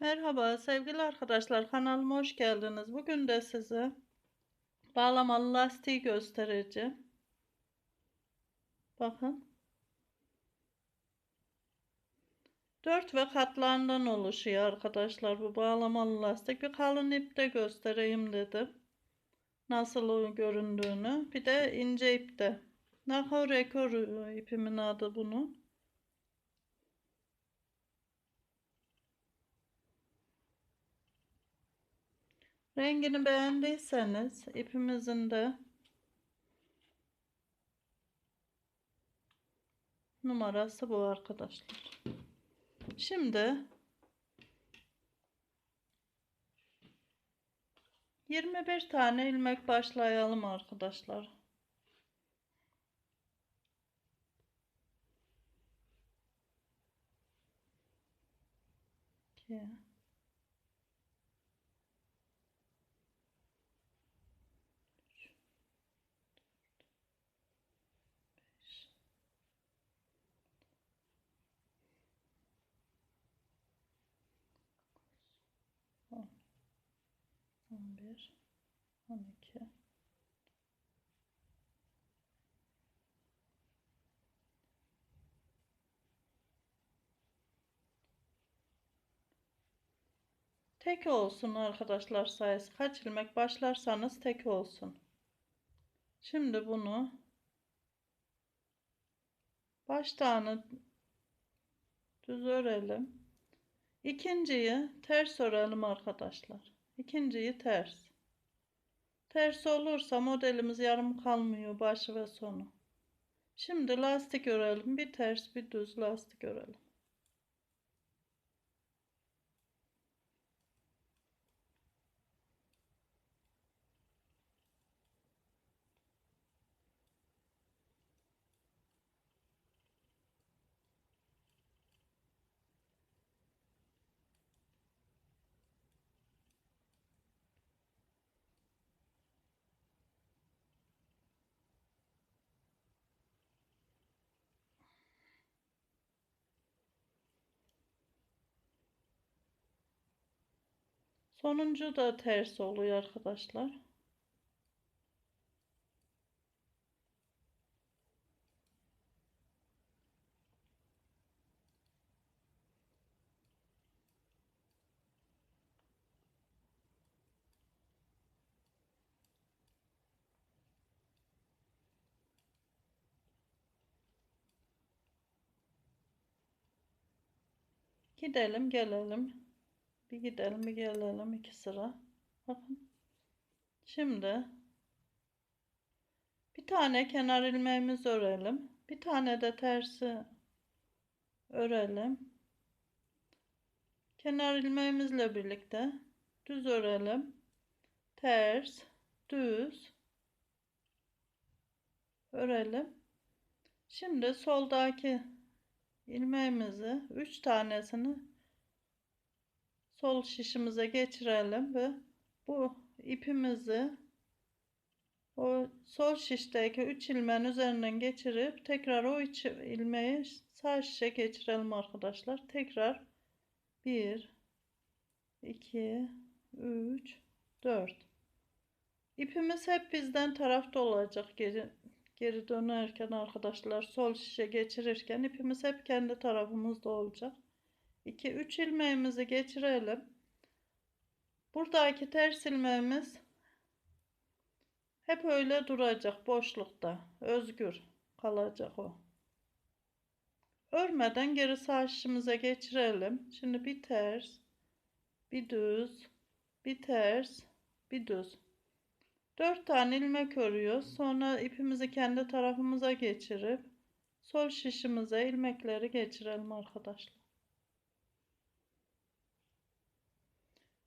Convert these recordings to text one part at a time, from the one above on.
Merhaba sevgili arkadaşlar kanalıma hoş geldiniz. Bugün de size bağlamalı lastiği göstereceğim. Bakın. Dört ve katlarından oluşuyor arkadaşlar bu bağlamalı lastik. Bir kalın ip de göstereyim dedim. Nasıl göründüğünü. Bir de ince ip de. Nahor ekor ipimin adı bunun. Rengini beğendiyseniz ipimizin de numarası bu arkadaşlar. Şimdi 21 tane ilmek başlayalım arkadaşlar. İki. 11 12 Tek olsun arkadaşlar sayısı. Kaç ilmek başlarsanız tek olsun. Şimdi bunu baştağını düz örelim. İkinciyi ters örelim arkadaşlar. İkinciyi ters. Ters olursa modelimiz yarım kalmıyor başı ve sonu. Şimdi lastik örelim. Bir ters bir düz lastik örelim. Sonuncu da ters oluyor arkadaşlar. Gidelim gelelim. Bir gidelim bir gelelim iki sıra. Bakın. Şimdi bir tane kenar ilmeğimizi örelim. Bir tane de tersi örelim. Kenar ilmeğimizle birlikte düz örelim. Ters, düz örelim. Şimdi soldaki ilmeğimizi 3 tanesini sol şişimize geçirelim ve bu ipimizi o sol şişteki 3 ilmeğin üzerinden geçirip tekrar o 3 ilmeği sağ şişe geçirelim arkadaşlar. Tekrar 1 2 3 4 İpimiz hep bizden tarafta olacak geri, geri dönerken arkadaşlar sol şişe geçirirken ipimiz hep kendi tarafımızda olacak. 2 3 ilmeğimizi geçirelim. Buradaki ters ilmeğimiz hep öyle duracak boşlukta. Özgür kalacak o. Örmeden geri sağ geçirelim. Şimdi bir ters, bir düz, bir ters, bir düz. 4 tane ilmek örüyoruz. Sonra ipimizi kendi tarafımıza geçirip sol şişimize ilmekleri geçirelim arkadaşlar.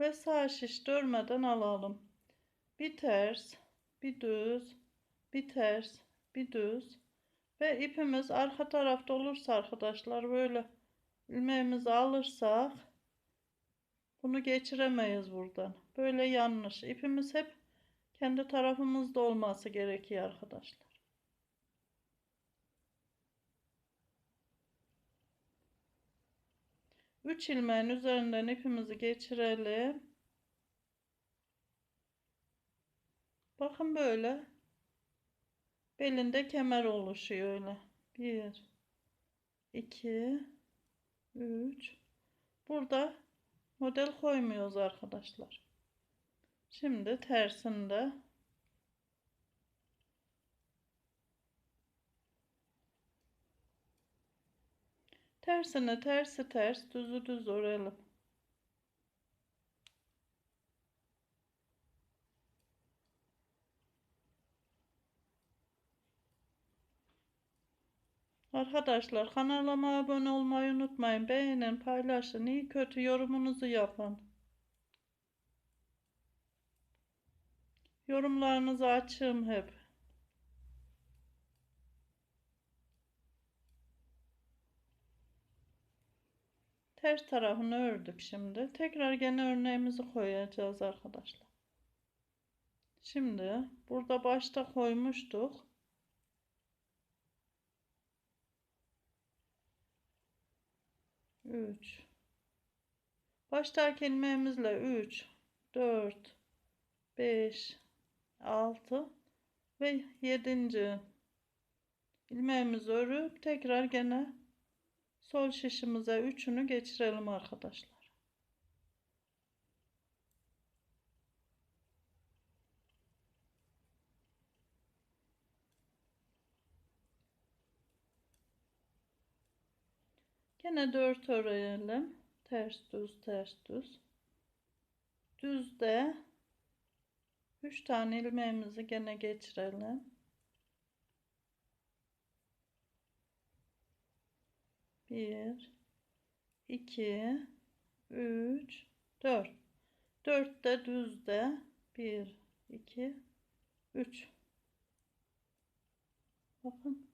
Ve sağ şiş dörmeden alalım. Bir ters, bir düz, bir ters, bir düz ve ipimiz arka tarafta olursa arkadaşlar böyle ilmeğimizi alırsak bunu geçiremeyiz buradan. Böyle yanlış. İpimiz hep kendi tarafımızda olması gerekiyor arkadaşlar. 3 ilmeğin üzerinden ipimizi geçirelim. Bakın böyle. Belinde kemer oluşuyor öyle. 1 2 3 Burada model koymuyoruz arkadaşlar. Şimdi tersinde tersine tersi ters düzü düz örelim. Arkadaşlar kanalıma abone olmayı unutmayın. Beğenin, paylaşın, iyi kötü yorumunuzu yapın. Yorumlarınızı açığım hep. Ters tarafını ördük şimdi. Tekrar gene örneğimizi koyacağız arkadaşlar. Şimdi burada başta koymuştuk. 3 baştaki ilmeğimizle 3 4 5 6 ve 7. ilmeğimizi örüp tekrar gene sol şişimize üçünü geçirelim arkadaşlar. Gene 4 örelim. Ters düz ters düz. Düzde 3 tane ilmeğimizi gene geçirelim. Bir, iki, üç, dört. Dörtte düzde bir, iki, üç. Bakın.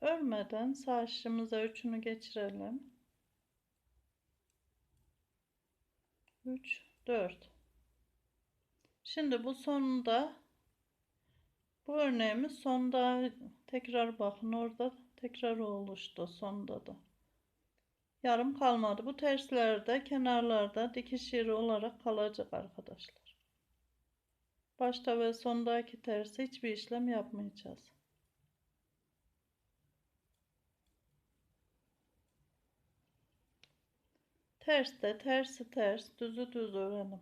Örmeden sağ şişimize üçünü geçirelim. 3 4 Şimdi bu sonunda bu örneğimiz sonda tekrar bakın orada tekrar oluştu sonda da. Yarım kalmadı. Bu terslerde kenarlarda dikiş yeri olarak kalacak arkadaşlar. Başta ve sondaki tersi hiçbir işlem yapmayacağız. Ters de tersi ters düzü düz örelim.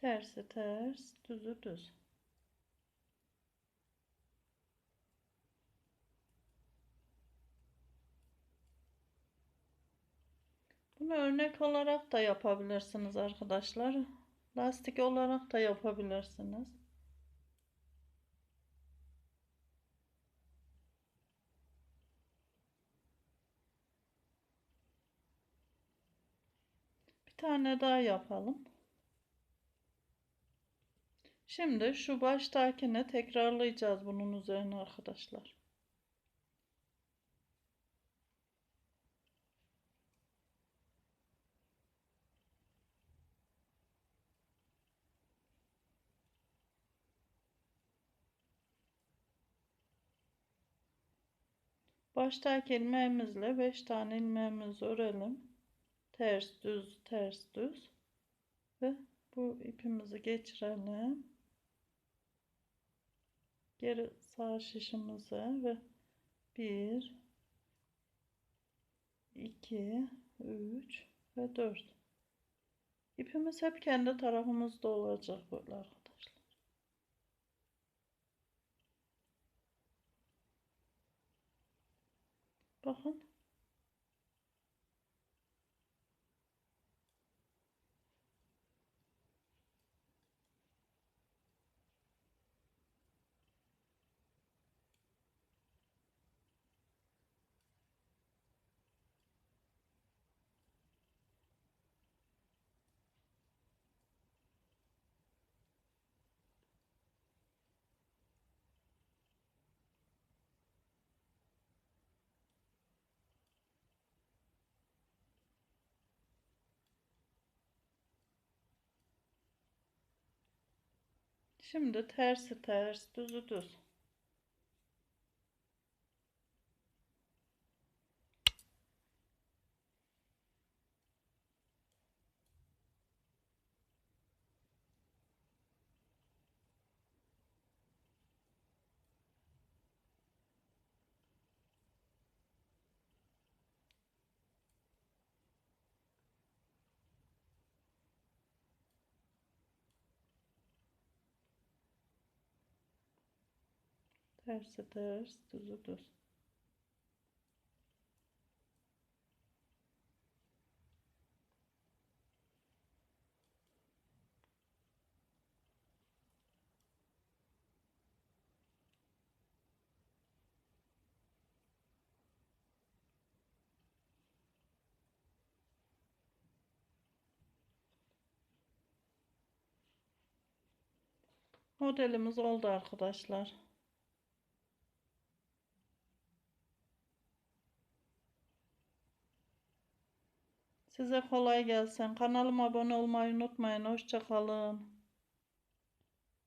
Tersi ters, düzü düz. Bunu örnek olarak da yapabilirsiniz arkadaşlar. Lastik olarak da yapabilirsiniz. Bir tane daha yapalım. Şimdi şu baştakini tekrarlayacağız bunun üzerine arkadaşlar. Baştaki ilmeğimizle 5 tane ilmeğimizi örelim. Ters düz ters düz ve bu ipimizi geçirelim. Geri sağ şişimize ve 1 2 3 ve 4 İpimiz hep kendi tarafımızda olacak böyle arkadaşlar. Bakın. Şimdi tersi ters, düzü düz. Tersi ters, düzü düz. Modelimiz oldu arkadaşlar. Size kolay gelsin. Kanalıma abone olmayı unutmayın. Hoşça kalın.